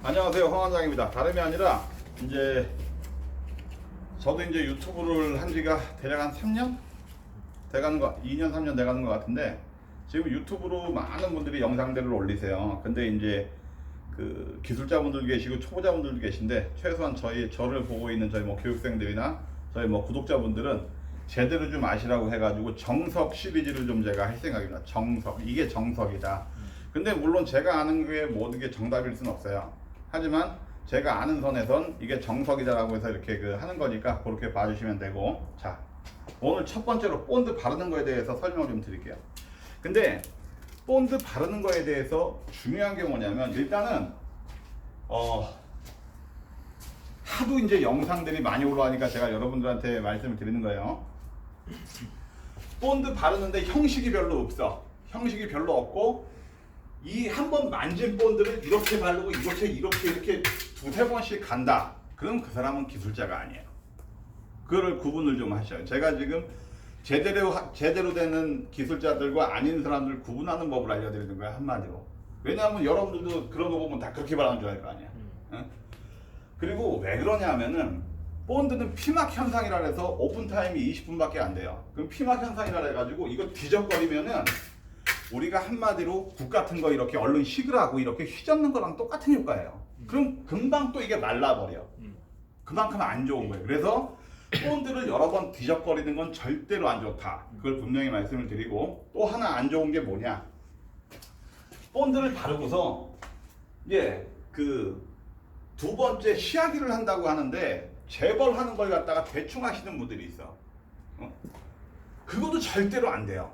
안녕하세요. 황원장입니다. 다름이 아니라 이제 저도 이제 유튜브를 한 지가 대략 한 3년? 돼가는 거 2년 3년 돼가는 것 같은데 지금 유튜브로 많은 분들이 영상들을 올리세요. 근데 이제 그 기술자분들 계시고 초보자분들도 계신데 최소한 저희 저를 보고 있는 저희 뭐 교육생들이나 저희 뭐 구독자분들은 제대로 좀 아시라고 해가지고 정석 시리즈를 좀 제가 할 생각입니다. 정석. 이게 정석이다. 근데 물론 제가 아는 게 모든 게 정답일 수는 없어요. 하지만 제가 아는 선에선 이게 정석이다라고 해서 이렇게 그 하는 거니까 그렇게 봐주시면 되고 자 오늘 첫 번째로 본드 바르는 거에 대해서 설명을 좀 드릴게요. 근데 본드 바르는 거에 대해서 중요한 게 뭐냐면 일단은 어 하도 이제 영상들이 많이 올라가니까 제가 여러분들한테 말씀을 드리는 거예요. 본드 바르는데 형식이 별로 없어. 형식이 별로 없고 이 한 번 만진 본드를 이렇게 바르고 이렇게 이렇게 이렇게 두세 번씩 간다. 그럼 그 사람은 기술자가 아니에요. 그거를 구분을 좀 하셔요. 제가 지금 제대로 하- 제대로 되는 기술자들과 아닌 사람들 구분하는 법을 알려드리는 거야 한마디로. 왜냐하면 여러분들도 그런 거 보면 다 그렇게 바라는 줄 알 거 아니야. 응? 그리고 왜 그러냐면은 본드는 피막 현상이라 해서 오픈 타임이 20분밖에 안 돼요. 그럼 피막 현상이라 해가지고 이거 뒤적거리면은 우리가 한마디로 국 같은 거 이렇게 얼른 식을 하고 이렇게 휘젓는 거랑 똑같은 효과예요. 그럼 금방 또 이게 말라버려. 그만큼 안 좋은 거예요. 그래서 본드를 여러 번 뒤적거리는 건 절대로 안 좋다. 그걸 분명히 말씀을 드리고 또 하나 안 좋은 게 뭐냐? 본드를 바르고서 예, 그 두 번째 시야기를 한다고 하는데 재벌하는 걸 갖다가 대충 하시는 분들이 있어. 어? 그것도 절대로 안 돼요.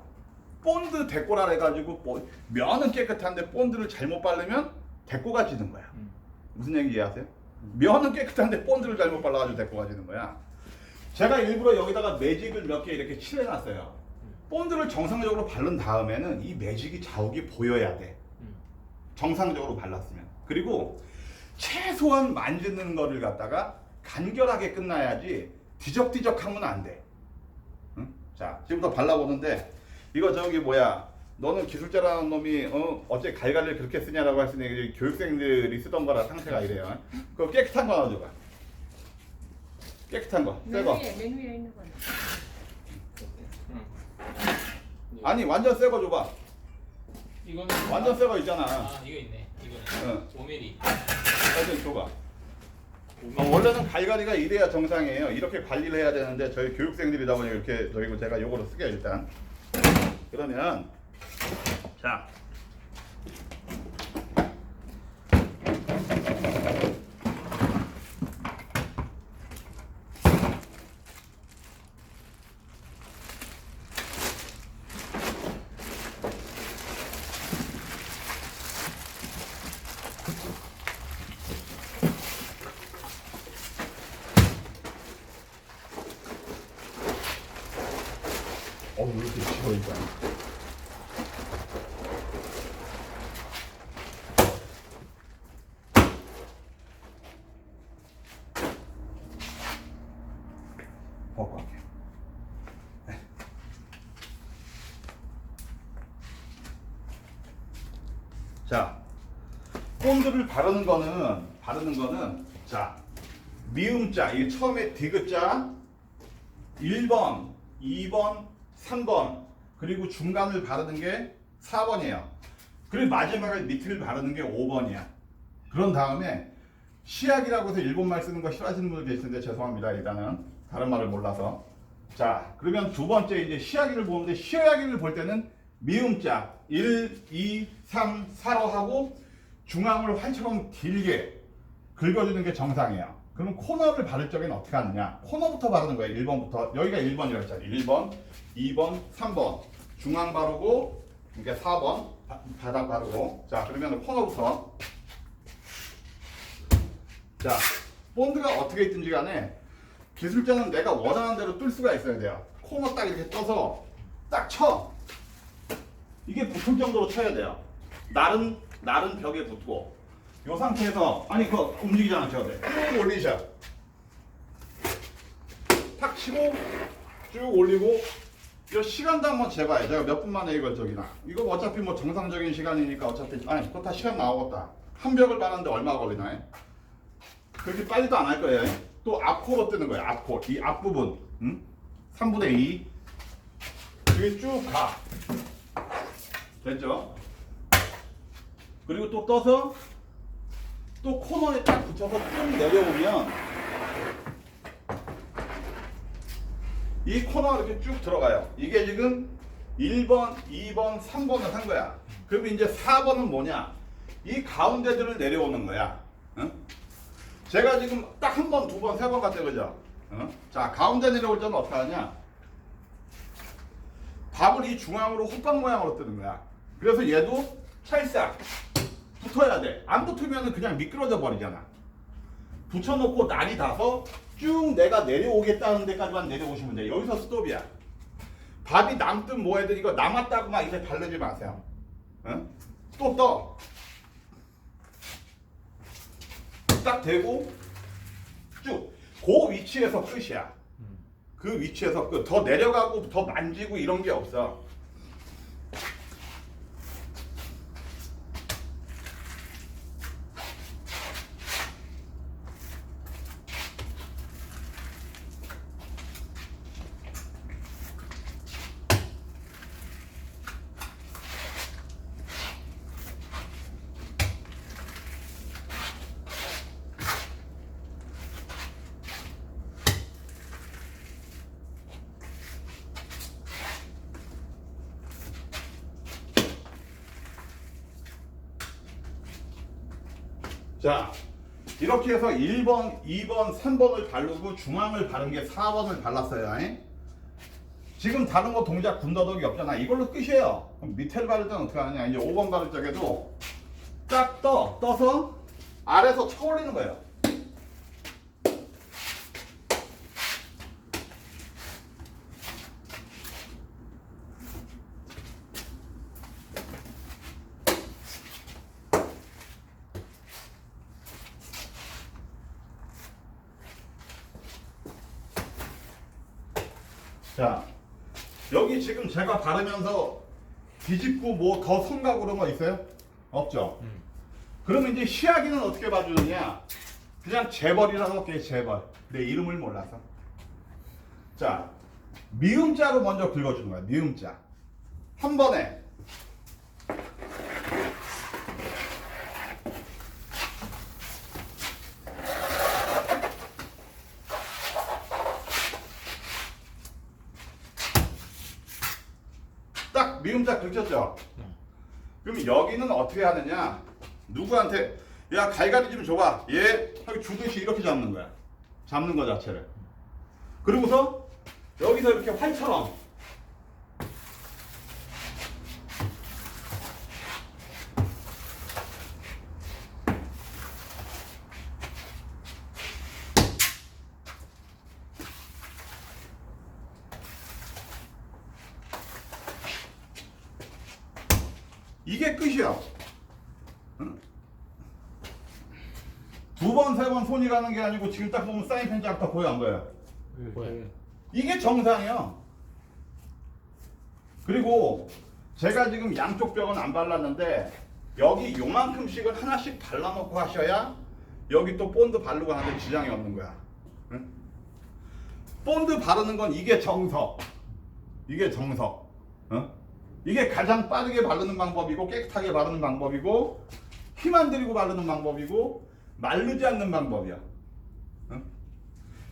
본드 데꼬라 해가지고 뭐, 면은 깨끗한데 본드를 잘못 바르면 데꼬가 지는 거야. 무슨 얘기 이해하세요? 면은 깨끗한데 본드를 잘못 발라가지고 데꼬가 지는 거야. 제가 일부러 여기다가 매직을 몇 개 이렇게 칠해놨어요. 본드를 정상적으로 바른 다음에는 이 매직이 자욱이 보여야 돼. 정상적으로 발랐으면. 그리고 최소한 만지는 거를 갖다가 간결하게 끝나야지 뒤적뒤적하면 안 돼. 응? 자, 지금부터 발라보는데 이거 저기 뭐야? 너는 기술자라는 놈이 어, 어째 갈갈을 그렇게 쓰냐라고 할수 있는 게 교육생들이 쓰던 거라 상태가 이래요. 그거 깨끗한 거 하나 줘봐. 깨끗한 거, 새맨 거. 맨 위에 있는 거는 아니 완전 새 거 줘봐. 이거는 완전 새 거 있잖아. 아 이거 있네. 이거는 응. 5mm. 하여튼 줘봐. 어, 원래는 갈갈이가 이래야 정상이에요. 이렇게 관리를 해야 되는데 저희 교육생들이다 보니 이렇게 저희고 제가 요거로 쓰게 일단. 그러면 자. 어, 왜 이렇게 식어 있다. 벗고 할게요. 네. 자, 본드를 바르는 거는 바르는 거는 자 미음자 이게 처음에 디귿자 1번, 2번, 3번 그리고 중간을 바르는 게 4번이에요. 그리고 마지막에 밑을 바르는 게 5번이야. 그런 다음에 시약이라고 해서 일본말 쓰는 거 싫어하시는 분들 계시는데 죄송합니다. 일단은 다른 말을 몰라서. 자, 그러면 두 번째 이제 시야기를 보는데 시야기를 볼 때는 미음자 1, 2, 3, 4로 하고 중앙을 활처럼 길게 긁어주는 게 정상이에요. 그럼 코너를 바를 적에는 어떻게 하느냐? 코너부터 바르는 거예요. 1번부터. 여기가 1번이라고 했잖아요. 1번, 2번, 3번. 중앙 바르고, 이게 4번, 바, 바닥 바르고. 자, 그러면 코너부터. 자, 본드가 어떻게 있든지 간에 기술자는 내가 원하는 대로 뚫 수가 있어야 돼요. 코너 딱 이렇게 떠서 딱 쳐. 이게 붙을 정도로 쳐야 돼요. 날은, 날은 벽에 붙고. 이 상태에서 아니 그거 움직이지 않으셔도 돼. 쭉 올리셔. 탁 치고 쭉 올리고 이 시간도 한번 재봐요. 제가 몇 분 만에 이걸 저기 나. 이거 어차피 뭐 정상적인 시간이니까 어차피 아니 그거 다 시간 나오겠다. 한 벽을 바르는데 얼마 걸리나요? 그렇게 빨리도 안 할 거예요. 또 앞코로 뜨는 거예요. 앞코. 이 앞부분. 응? 3분의 2. 이게 쭉 가. 됐죠? 그리고 또 떠서 또 코너에 딱 붙여서 쭉 내려오면 이 코너가 이렇게 쭉 들어가요. 이게 지금 1번, 2번, 3번을 한 거야. 그럼 이제 4번은 뭐냐? 이 가운데들을 내려오는 거야. 응? 제가 지금 딱 한 번, 두 번, 세 번 갔다 그죠? 응? 자, 가운데 내려올 때는 어떻게 하냐? 밥을 이 중앙으로 호빵 모양으로 뜨는 거야. 그래서 얘도 찰싹 붙어야 돼. 안 붙으면 그냥 미끄러져 버리잖아. 붙여놓고 날이 닿아서 쭉 내가 내려오겠다는 데까지만 내려오시면 돼. 여기서 스톱이야. 밥이 남든 뭐해든 이거 남았다고 막 이제 바르지 마세요. 응? 또 떠. 딱 대고 쭉. 그 위치에서 끝이야. 그 위치에서 끝. 더 내려가고 더 만지고 이런 게 없어. 자, 이렇게 해서 1번, 2번, 3번을 바르고 중앙을 바른 게 4번을 발랐어요. 잉? 지금 다른 거 동작 군더더기 없잖아. 이걸로 끝이에요. 그럼 밑에를 바를 때는 어떻게 하느냐. 이제 5번 바를 적에도 딱 떠, 떠서 아래서 쳐 올리는 거예요. 자, 여기 지금 제가 바르면서 뒤집고 뭐 더 손가고 그런 거 있어요? 없죠? 음. 그러면 이제 시아기는 어떻게 봐주느냐? 그냥 재벌이라고 할게요, 재벌. 내 이름을 몰라서. 자, 미음자로 먼저 긁어주는 거야, 미음자. 한 번에. 딱 미음자 긁혔죠? 그럼 여기는 어떻게 하느냐? 누구한테 야 갈갈이 좀 줘봐. 얘 하고 주듯이 이렇게 잡는 거야. 잡는 거 자체를. 그리고서 여기서 이렇게 활처럼 이게 끝이야. 두 번, 세 번 손이 가는 게 아니고 지금 딱 보면 사인 펜지 아까 보여 안 보여? 보여. 이게 정상이야. 그리고 제가 지금 양쪽 벽은 안 발랐는데 여기 요만큼씩을 하나씩 발라놓고 하셔야 여기 또 본드 바르고 하는데 지장이 없는 거야. 응? 본드 바르는 건 이게 정석. 이게 정석. 어? 이게 가장 빠르게 바르는 방법이고 깨끗하게 바르는 방법이고 힘 안 들이고 바르는 방법이고 마르지 않는 방법이야. 어?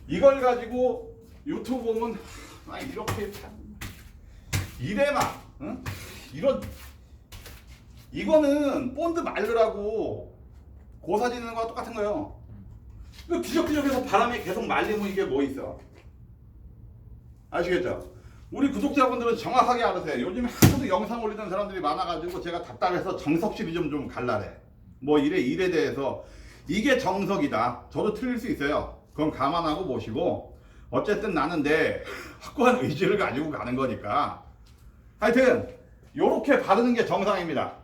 이걸 가지고 유튜브 보면 아, 이렇게 이래마 응? 이런 이거는 본드 말르라고 고사 지는 거랑 똑같은 거예요. 그 뒤적뒤적해서 바람에 계속 말리면 이게 뭐 있어? 아시겠죠? 우리 구독자분들은 정확하게 알으세요. 요즘 하도 영상 올리는 사람들이 많아가지고 제가 답답해서 정석실이 좀좀 갈라래. 뭐 이래 일에 대해서 이게 정석이다. 저도 틀릴 수 있어요. 그건 감안하고 보시고 어쨌든 나는 내 확고한 의지를 가지고 가는 거니까 하여튼 요렇게 바르는 게 정상입니다. 끝.